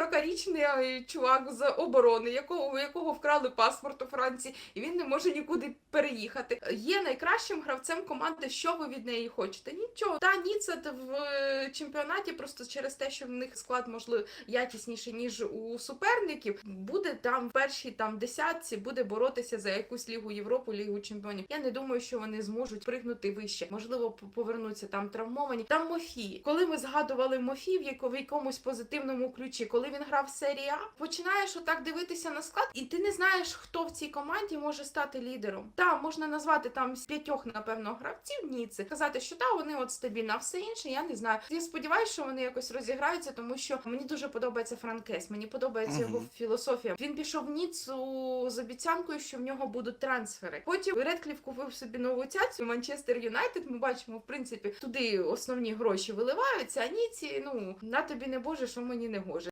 40-річний чувак з оборони, якого, якого вкрали паспорт у Франції, і він не може нікуди переїхати. Є найкращим гравцем команди. Що ви від неї хочете? Нічого. Та Ніцца т- в е, чемпіонаті просто через те, що в них склад можливо якісніший ніж у суперників, буде там в першій там десятці, буде боротися за якусь лігу Європи, лігу чемпіонів. Я не думаю, що вони зможуть пригнути вище. Можливо, повернуться там травмовані. Там Мофі. Коли ми згадували Мофі в якомусь позитивному ключі, коли він грав в серії А, починаєш отак дивитися на склад, і ти не знаєш, хто в цій команді може стати лідером. Та можна назвати там п'ятьох, напевно, гравців Ніци, казати, що та вони от стабільно, а все інше я не знаю. Я сподіваюся, що вони якось розіграються, тому що мені дуже подобається Франкес. Мені подобається його філософія. Він пішов в Ніцу з обіцянкою, що в нього будуть трансфери. Потім Редкліф купив собі нову цяцю. Манчестер Юнайтед. Ми бачимо, в принципі, туди основні гроші виливаються. А Ніці, ну на тобі не боже, що мені не гоже.